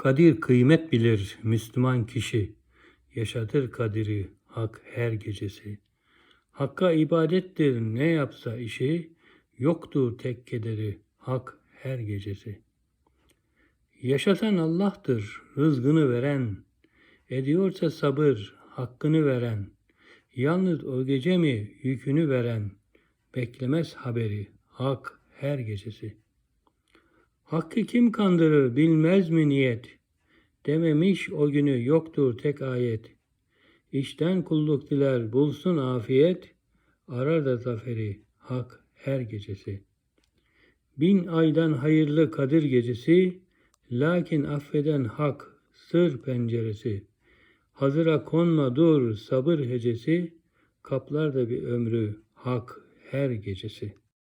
Kadir kıymet bilir Müslüman kişi. Yaşatır kadiri hak her gecesi. Hakka ibadettir ne yapsa işi. Yoktur tek kederi hak her gecesi. Yaşatan Allah'tır rızgını veren. Ediyorsa sabır hakkını veren. Yalnız o gece mi yükünü veren. Beklemez haberi hak her gecesi. Hakkı kim kandırır bilmez mi niyet? Dememiş o günü yoktur tek ayet. İşten kulluk diler bulsun afiyet. Arar da zaferi hak her gecesi. Bin aydan hayırlı Kadir gecesi. Lakin affeden hak sır penceresi. Hazıra konma dur sabır hecesi. Kaplar da bir ömrü hak her gecesi.''